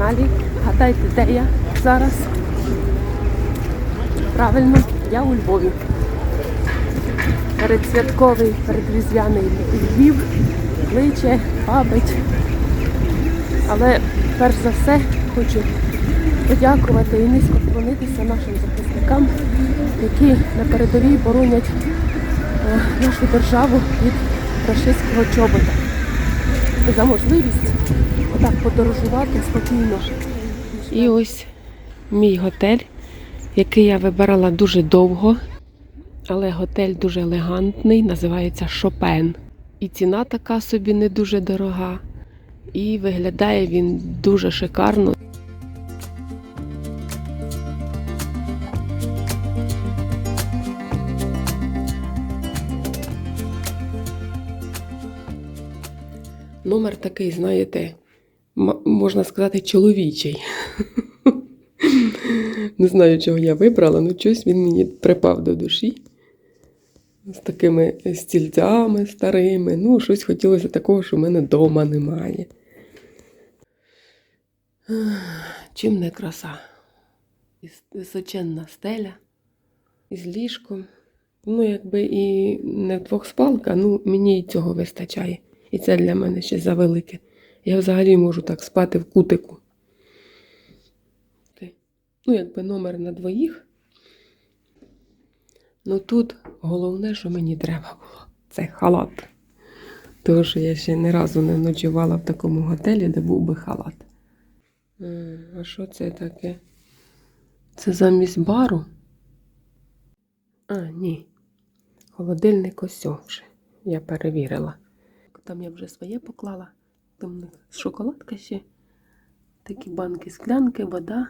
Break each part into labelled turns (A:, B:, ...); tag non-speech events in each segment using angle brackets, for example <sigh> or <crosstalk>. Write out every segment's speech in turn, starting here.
A: каналі. Гадайте, де я зараз? Правильно, я у Львові. Передсвятковий, передріздвяний Львів, кличе, бабить. Але перш за все хочу подякувати і низько вклонитися нашим захисникам, які на передовій боронять е, нашу державу від рашистського чобота. За можливість отак подорожувати спокійно. І ось мій готель, який я вибирала дуже довго, але готель дуже елегантний, називається Шопен. І ціна така собі не дуже дорога. І виглядає він дуже шикарно. Номер такий, знаєте, можна сказати, чоловічий. Не знаю, чого я вибрала, але щось він мені припав до душі. З такими стільцями старими. Ну, щось хотілося такого, що в мене вдома немає. Чим не краса? Височенна стеля із ліжком. Ну, якби і не двохспалка, ну мені і цього вистачає. І це для мене ще завелике. Я взагалі можу так спати в кутику. Ну, якби номер на двоїх. Ну тут головне, що мені треба було, це халат. Тому що я ще ні разу не ночувала в такому готелі, де був би халат. А що це таке? Це замість бару? А, ні. Холодильник ось вже. Я перевірила. Там я вже своє поклала. Там у них шоколадка ще. Такі банки, склянки, вода.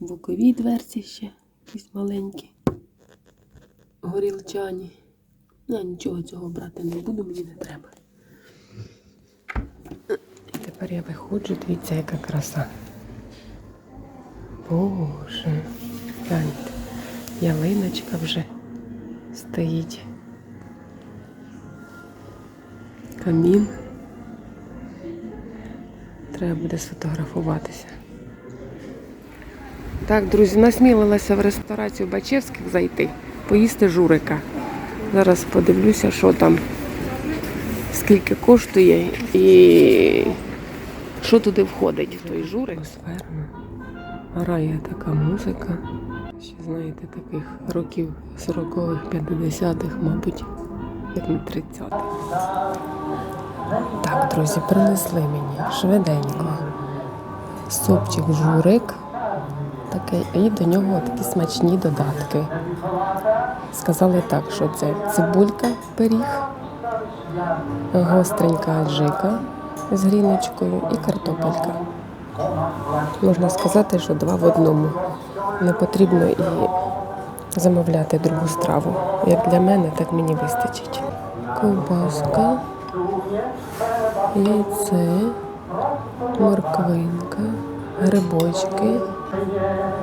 A: Бокові дверці ще якісь маленькі. Горілчані. Я нічого цього брати не буду, мені не треба. І тепер я виходжу, дивіться, яка краса. Боже, гляньте, ялиночка вже стоїть. Камін. Треба буде сфотографуватися. Так, друзі, насмілилася в ресторацію Бачевських зайти, поїсти журика. Зараз подивлюся, що там, скільки коштує і що туди входить в той журик. Атмосферно. Грає така музика. Ще знаєте, таких років 40-х, 50-х, мабуть, як не 30-х. Так, друзі, принесли мені швиденько. Супчик журик. Такий, і до нього такі смачні додатки. Сказали так, що це цибулька пиріг, гостренька аджика з гріночкою і картопелька. Можна сказати, що два в одному. Не потрібно і замовляти другу страву. Як для мене, так мені вистачить. Ковбаска, яйце, морквинка, грибочки.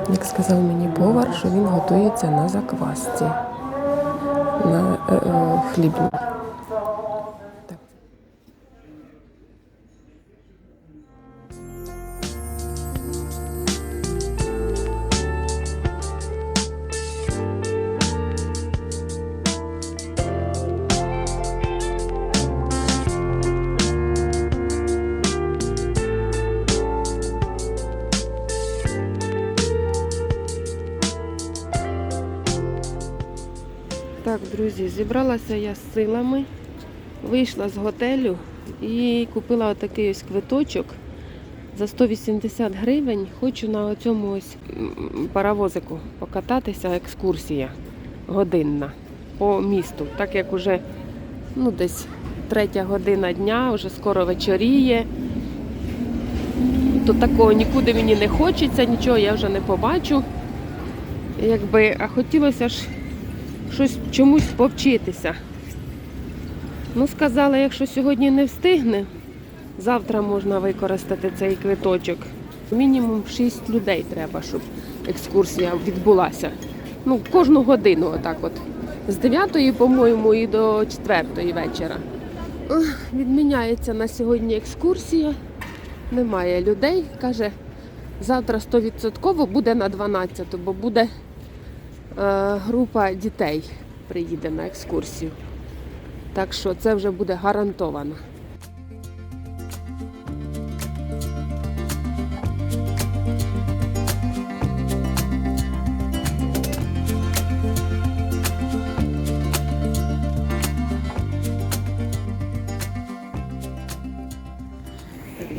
A: Як сказав мені повар, що він готується на заквасці, на е, е, хлібні. Друзі, зібралася я з силами, вийшла з готелю і купила отакий ось квиточок за 180 гривень. Хочу на цьому ось паровозику покататися, екскурсія годинна по місту, так як уже ну, десь третя година дня, вже скоро вечоріє. То такого нікуди мені не хочеться, нічого я вже не побачу. Якби, а хотілося ж щось чомусь повчитися. Ну, сказала, якщо сьогодні не встигне, завтра можна використати цей квиточок. Мінімум 6 людей треба, щоб екскурсія відбулася. Ну, кожну годину, отак от. З 9, по-моєму, і до 4 вечора. Відміняється на сьогодні екскурсія. немає людей. Каже, завтра 100% буде на 12, бо буде група дітей приїде на екскурсію. Так що це вже буде гарантовано.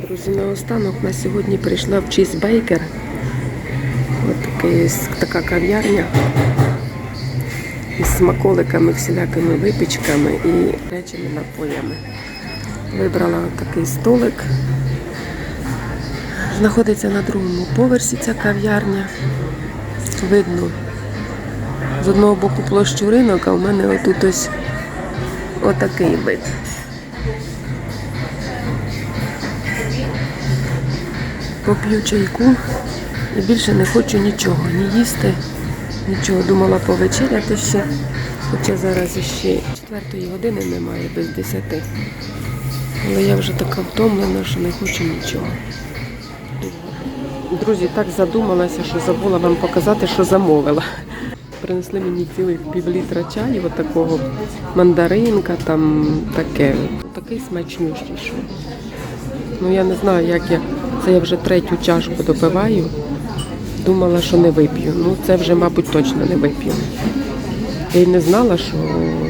A: Друзі, наостанок на сьогодні прийшла в Чізбейкер. Ось така кав'ярня смаколиками, всілякими випічками і речими напоями. Вибрала такий столик. Знаходиться на другому поверсі ця кав'ярня. Видно з одного боку площу ринок, а в мене отут ось отакий вид. Поп'ю чайку і більше не хочу нічого, ні їсти, нічого. Думала повечеряти ще, хоча зараз іще четвертої години немає без десяти. Але я вже така втомлена, що не хочу нічого. Друзі, так задумалася, що забула вам показати, що замовила. Принесли мені цілих півлітра чаю, от такого мандаринка, там таке, такий смачнющий. Ну я не знаю, як я. Це я вже третю чашку допиваю. Думала, що не вип'ю. Ну це вже, мабуть, точно не вип'ю. Я й не знала, що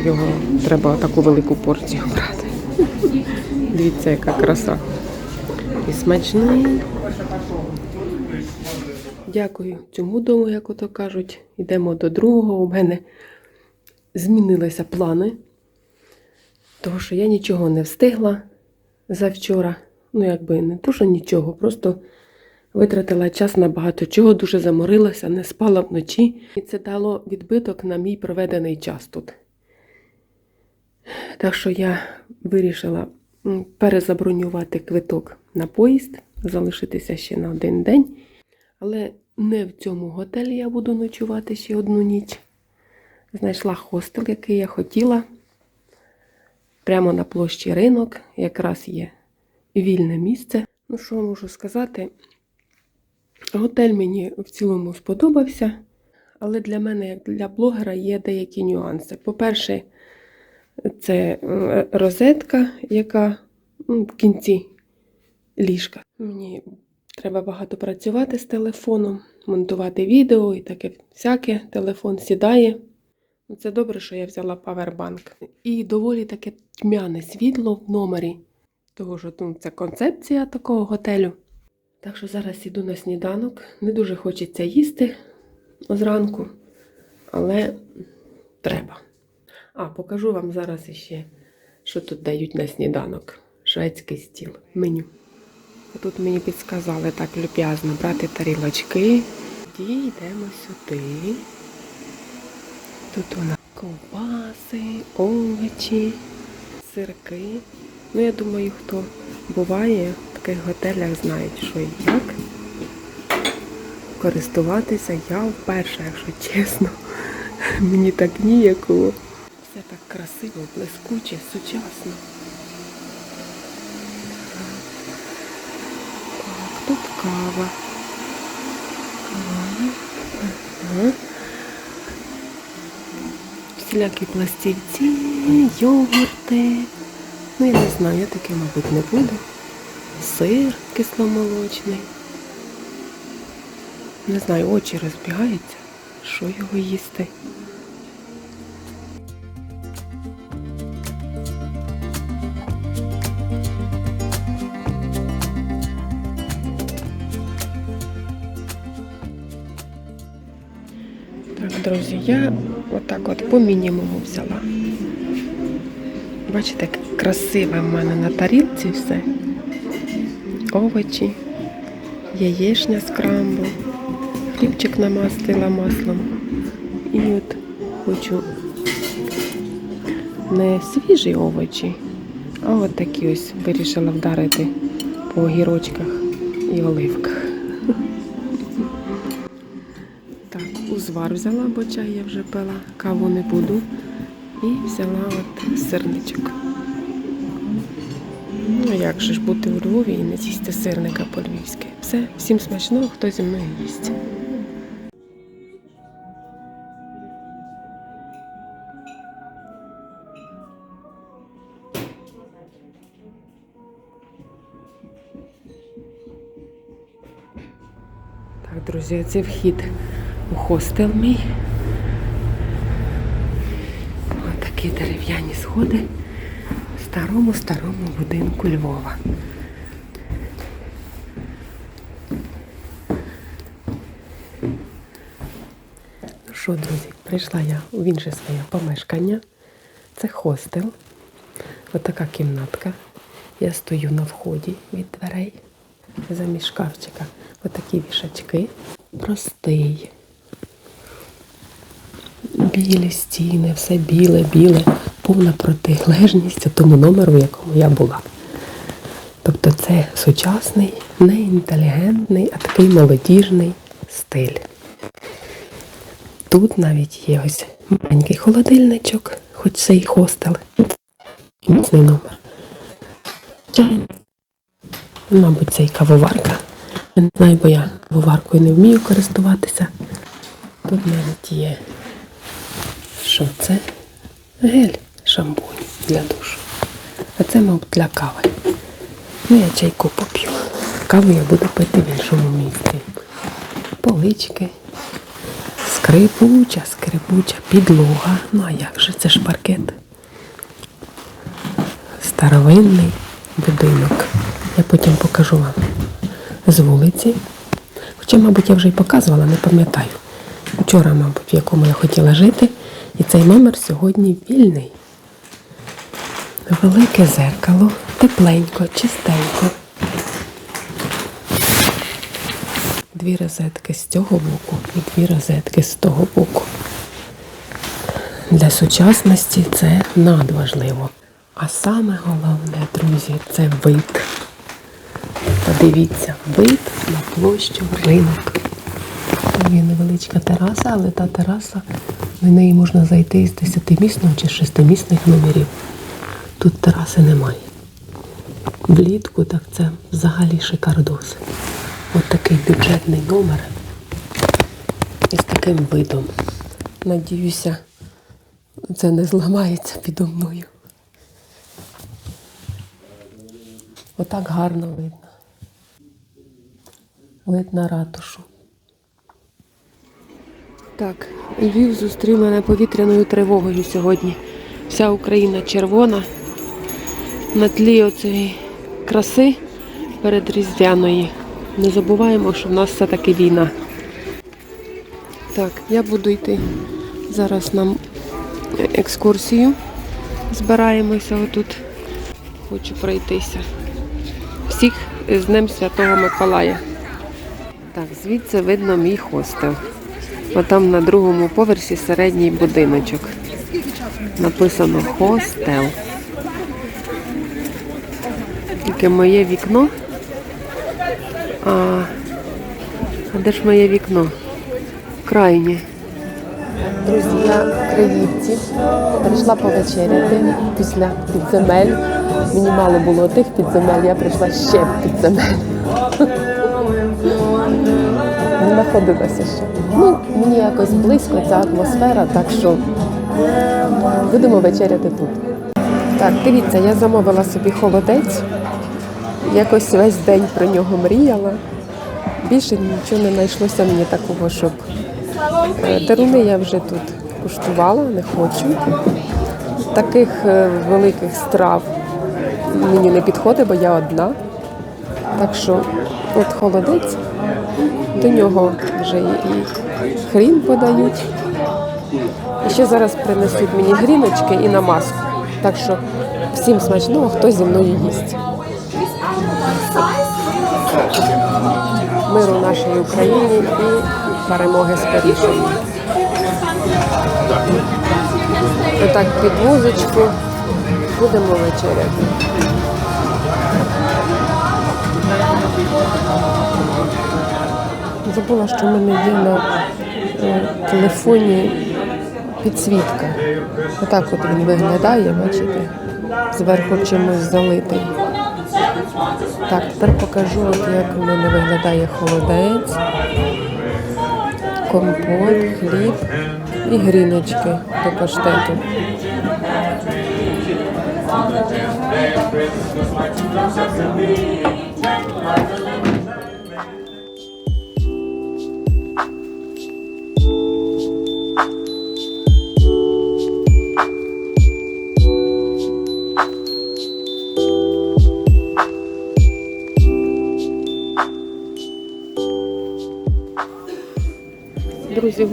A: його треба таку велику порцію брати. Дивіться, яка краса. І смачний. Дякую цьому дому, як ото кажуть. Йдемо до другого. У мене змінилися плани, тому що я нічого не встигла завчора. Ну, якби не то, що нічого, просто витратила час на багато чого, дуже заморилася, не спала вночі. І це дало відбиток на мій проведений час тут. Так що я вирішила перезабронювати квиток на поїзд, залишитися ще на один день. Але не в цьому готелі я буду ночувати ще одну ніч. Знайшла хостел, який я хотіла. Прямо на площі ринок якраз є вільне місце. Ну, що можу сказати? Готель мені в цілому сподобався, але для мене, як для блогера, є деякі нюанси. По-перше, це розетка, яка в кінці ліжка. Мені треба багато працювати з телефоном, монтувати відео і таке всяке. Телефон сідає. Ну, Це добре, що я взяла павербанк. І доволі таке тьмяне світло в номері. Того що ну, це концепція такого готелю. Так що зараз іду на сніданок. Не дуже хочеться їсти зранку, але треба. А, покажу вам зараз іще, що тут дають на сніданок. Шведський стіл, меню. Тут мені підсказали так люб'язно брати тарілочки. Тоді йдемо сюди. Тут у нас ковбаси, овочі, сирки. Ну, я думаю, хто буває таких готелях, знають, що і як користуватися. Я вперше, якщо чесно, <laughs> мені так ніяково. Все так красиво, блискуче, сучасно. Так, тут кава. Всілякі пластівці, йогурти. Ну, я не знаю, я таке, мабуть, не буду. Сир кисломолочний. Не знаю, очі розбігаються. Що його їсти? Так, друзі, я отак от по мінімуму взяла. Бачите, як красиве в мене на тарілці все. Овочі, яєчня з крамбу, хлібчик намастила маслом. І от хочу не свіжі овочі, а от такі ось вирішила вдарити по огірочках і оливках. Так, узвар взяла, бо чай я вже пила, каву не буду. І взяла от сирничок. Ну як же ж бути у Львові і не з'їсти сирника по-львівськи. Все, всім смачного, хто зі мною їсть. Так, друзі, це вхід у хостел мій. Отакі дерев'яні сходи в старому старому будинку Львова. Ну що, друзі, прийшла я в інше своє помешкання. Це хостел. Отака кімнатка. Я стою на вході від дверей. Замість шкафчика отакі вішачки. Простий. Білі стіни, все біле, біле, повна протилежність тому номеру, в якому я була. Тобто це сучасний, не інтелігентний, а такий молодіжний стиль. Тут навіть є ось маленький холодильничок, хоч це і хостел. Міцний номер. Чай. Мабуть, це і кавоварка. Я не знаю, бо я кавоваркою не вмію користуватися. Тут навіть є. Що це? Гель, шампунь для душу. А це, мабуть, для кави. Ну, я чайку поп'ю. Каву я буду пити в іншому місці. Полички. Скрипуча, скрипуча, підлога. Ну а як же? Це ж паркет. Старовинний будинок. Я потім покажу вам з вулиці. Хоча, мабуть, я вже й показувала, не пам'ятаю. Вчора, мабуть, в якому я хотіла жити. І цей номер сьогодні вільний. Велике зеркало, тепленько, чистенько. Дві розетки з цього боку і дві розетки з того боку. Для сучасності це надважливо. А саме головне, друзі, це вид. Подивіться, вид на площу ринок. Є невеличка тераса, але та тераса, на неї можна зайти з 10-місного чи 6-місних номерів. Тут тераси немає. Влітку так це взагалі шикардос. От такий бюджетний номер із таким видом. Надіюся, це не зламається підо мною. Отак гарно видно. Видно ратушу. Так, Львів зустрів мене повітряною тривогою сьогодні. Вся Україна червона. На тлі оцієї краси перед Різдвяної. Не забуваємо, що в нас все-таки війна. Так, я буду йти зараз на екскурсію. Збираємося отут. Хочу пройтися. Всіх з Днем Святого Миколая. Так, звідси видно мій хостел. Отам на другому поверсі середній будиночок. Написано хостел. Тільки моє вікно. А, а де ж моє вікно? Крайнє. Друзі, я в Криївці. Прийшла повечеряти після підземель. Мені мало було тих підземель, я прийшла ще в підземель. Не <laughs> знаходилася ще. Ну, мені якось близько ця атмосфера, так що будемо вечеряти тут. Так, дивіться, я замовила собі холодець. Якось весь день про нього мріяла. Більше нічого не знайшлося мені такого, щоб Е, Деруни я вже тут куштувала, не хочу. Таких е, великих страв мені не підходить, бо я одна. Так що от холодець, до нього вже і хрін подають. І ще зараз принесуть мені гріночки і намазку. Так що всім смачного, хто зі мною їсть. Миру нашій Україні і перемоги скорішої. Отак під музичку будемо вечеряти. Забула, що в мене є на е, телефоні підсвітка. Отак от він виглядає, бачите, зверху чимось залитий. Так, тепер покажу, от як у мене виглядає холодець, компот, хліб і гріночки до паштету. Друзі,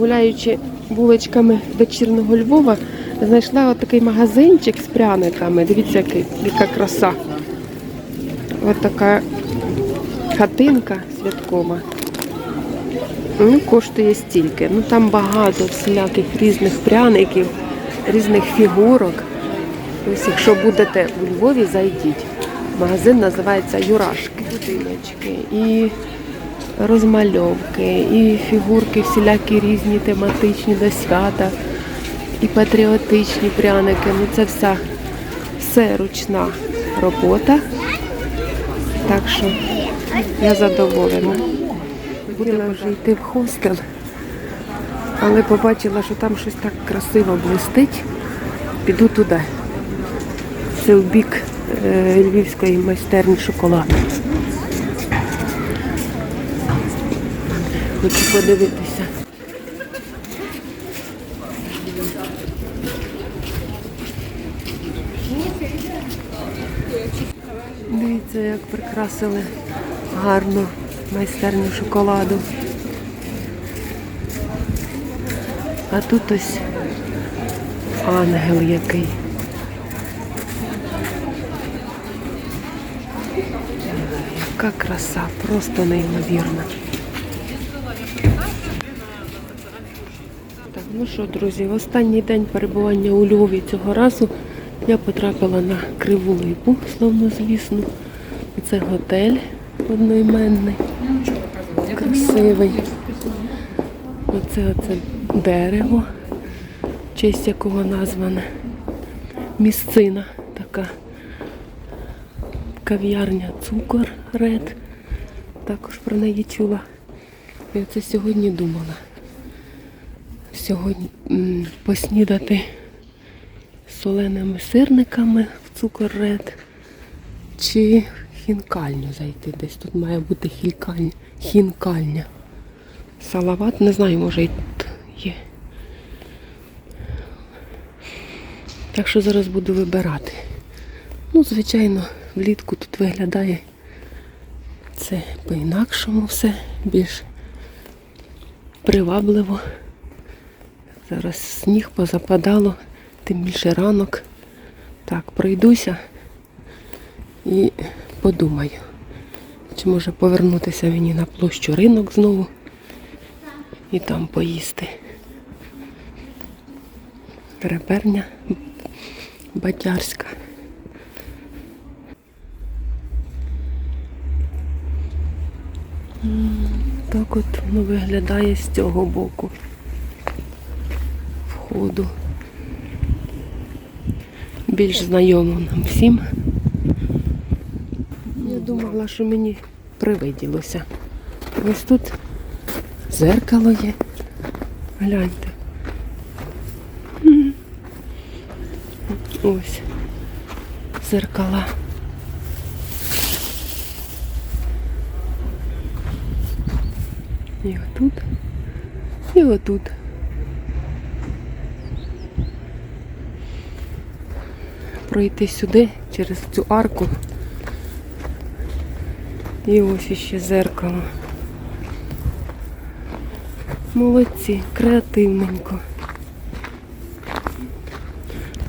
A: гуляючи вуличками вечірнього Львова, знайшла от такий магазинчик з пряниками. Дивіться, який, яка краса. Ось така хатинка святкова. Ну, коштує стільки. Ну там багато всіляких різних пряників, різних фігурок. Ось якщо будете у Львові, зайдіть. Магазин називається Юрашки. Будиночки і розмальовки, і фігурки всілякі різні, тематичні до свята, і патріотичні пряники. Ну це вся все ручна робота. Так що я задоволена. Хотіла вже йти в хостел, але побачила, що там щось так красиво блистить. Піду туди. Це в бік е, львівської майстерні шоколаду. Хочу подивитися. Дивіться, як прикрасили гарно майстерню шоколаду. А тут ось ангел який. Яка краса, просто неймовірна. Що, друзі, в останній день перебування у Львові цього разу я потрапила на криву липу, словно звісно. Це готель одноіменний, красивий. Оце оце дерево, честь якого назване. Місцина така. Кав'ярня цукор ред. Також про неї чула. І оце сьогодні думала сьогодні поснідати соленими сирниками в цукор ред чи хінкальню зайти. Десь тут має бути хінкальня. хінкальня. Салават, не знаю, може і тут є. Так що зараз буду вибирати. Ну, звичайно, влітку тут виглядає це по-інакшому все, більш привабливо. Зараз сніг позападало, тим більше ранок. Так, пройдуся і подумаю, чи може повернутися мені на площу ринок знову і там поїсти. Реберня батярська. Так от воно виглядає з цього боку входу. Більш знайомо нам всім. Я думала, що мені привиділося. Ось тут зеркало є. Гляньте. Ось зеркала. І отут, і отут. Пройти сюди через цю арку. І ось іще зеркало. Молодці, креативненько.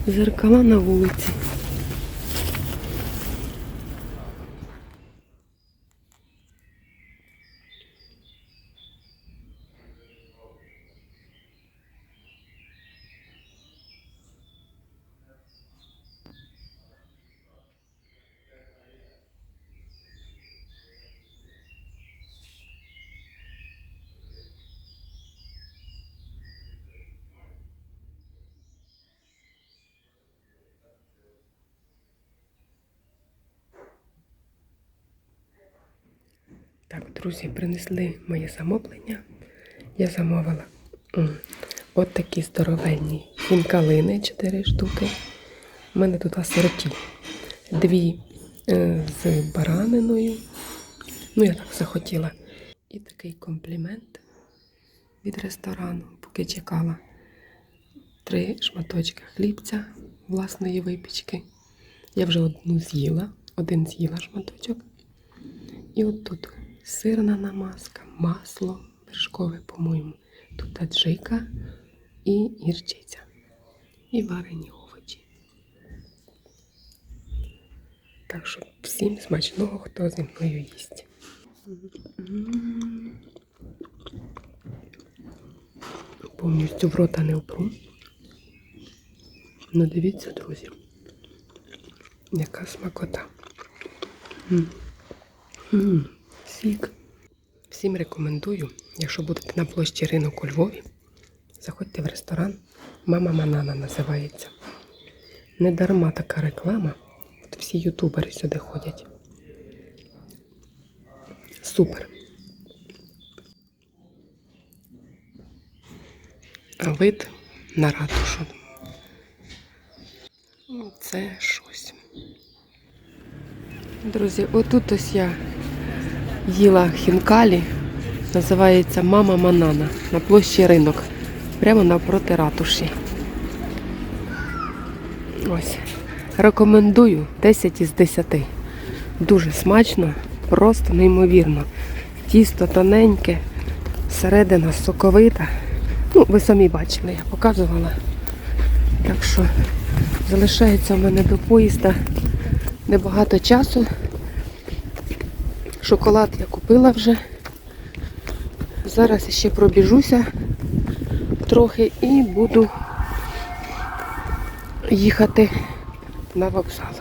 A: Зеркала на вулиці. Так, друзі, принесли моє замовлення. Я замовила от такі здоровенні хінкалини 4 штуки. У мене тут асорті. Дві е, з бараниною. Ну, я так захотіла. І такий комплімент від ресторану, поки чекала. Три шматочки хлібця власної випічки. Я вже одну з'їла, один з'їла шматочок. І от тут сирна намазка, масло вершкове, по-моєму. Тут аджика і гірчиця. І варені овочі. Так що всім смачного, хто зі мною їсть. Повністю в рота не впру. Ну дивіться, друзі, яка смакота. М. М, Сік. Всім рекомендую, якщо будете на площі ринок у Львові, заходьте в ресторан. Мама Манана називається. Не дарма така реклама. От всі ютубери сюди ходять. Супер. А вид на ратушу. Це щось. Друзі, отут ось я їла хінкалі. Називається Мама Манана на площі ринок. Прямо навпроти ратуші. Ось. Рекомендую 10 із 10. Дуже смачно, просто неймовірно. Тісто тоненьке, середина соковита. Ну, ви самі бачили, я показувала. Так що залишається в мене до поїзда небагато часу. Шоколад я купила вже. Зараз ще пробіжуся трохи і буду їхати на вокзал.